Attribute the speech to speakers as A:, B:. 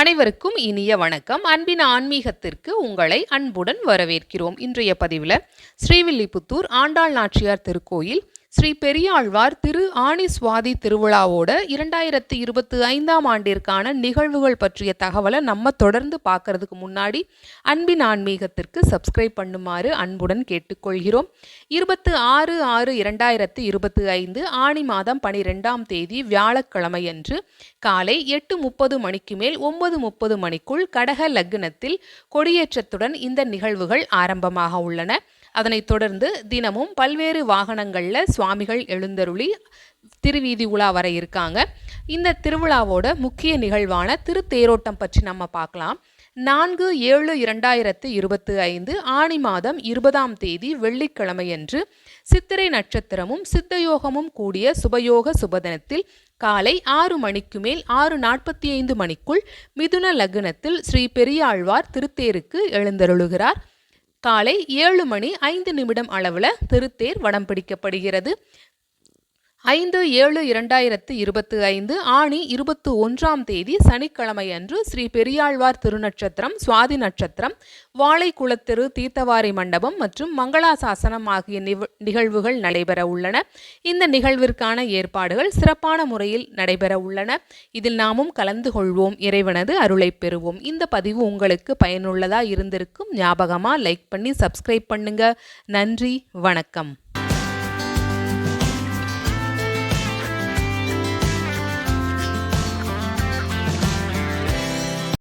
A: அனைவருக்கும் இனிய வணக்கம். அன்பின் ஆன்மீகத்திற்கு உங்களை அன்புடன் வரவேற்கிறோம். இன்றைய பதிவில் ஸ்ரீவில்லிபுத்தூர் ஆண்டாள் நாச்சியார் திருக்கோயில் ஸ்ரீ பெரியாழ்வார் திரு ஆணி சுவாதி திருவிழாவோட இரண்டாயிரத்தி இருபத்தி ஐந்தாம் ஆண்டிற்கான நிகழ்வுகள் பற்றிய தகவலை நம்ம தொடர்ந்து பார்க்கறதுக்கு முன்னாடி அன்பின் ஆன்மீகத்திற்கு சப்ஸ்கிரைப் பண்ணுமாறு அன்புடன் கேட்டுக்கொள்கிறோம். இருபத்து ஆறு ஆறு இரண்டாயிரத்தி இருபத்தி ஐந்து ஆணி மாதம் பனிரெண்டாம் தேதி வியாழக்கிழமையன்று காலை எட்டு முப்பது மணிக்கு மேல் ஒன்பது முப்பது மணிக்குள் கடக லக்னத்தில் கொடியேற்றத்துடன் இந்த நிகழ்வுகள் ஆரம்பமாக உள்ளன. அதனைத் தொடர்ந்து தினமும் பல்வேறு வாகனங்களில் சுவாமிகள் எழுந்தருளி திருவீதி உலா வர இருக்காங்க. இந்த திருவிழாவோட முக்கிய நிகழ்வான திருத்தேரோட்டம் பற்றி நம்ம பார்க்கலாம். நான்கு ஏழு இரண்டாயிரத்து இருபத்தி ஐந்து ஆணி மாதம் இருபதாம் தேதி வெள்ளிக்கிழமையன்று சித்திரை நட்சத்திரமும் சித்தயோகமும் கூடிய சுபயோக சுபதினத்தில் காலை ஆறு மணிக்கு மேல் ஆறு நாற்பத்தி ஐந்து மணிக்குள் மிதுன லக்னத்தில் ஸ்ரீ பெரியாழ்வார் திருத்தேருக்கு எழுந்தருளுகிறார். காலை ஏழு மணி ஐந்து நிமிடம் அளவில் திருத்தேர் வடம் பிடிக்கப்படுகிறது. ஐந்து ஏழு இரண்டாயிரத்து இருபத்தி ஐந்து ஆணி இருபத்தி ஒன்றாம் தேதி சனிக்கிழமை அன்று ஸ்ரீ பெரியாழ்வார் திருநட்சத்திரம் சுவாதி நட்சத்திரம் வாழைக்குளத்திரு தீர்த்தவாரி மண்டபம் மற்றும் மங்களாசாசனம் ஆகிய நிகழ்வுகள் நடைபெற உள்ளன. இந்த நிகழ்விற்கான ஏற்பாடுகள் சிறப்பான முறையில் நடைபெற உள்ளன. இதில் நாமும் கலந்து கொள்வோம். இறைவனது அருளை பெறுவோம். இந்த பதிவு உங்களுக்கு பயனுள்ளதாக இருந்திருக்கும் ஞாபகமாக லைக் பண்ணி சப்ஸ்கிரைப் பண்ணுங்க. நன்றி வணக்கம்.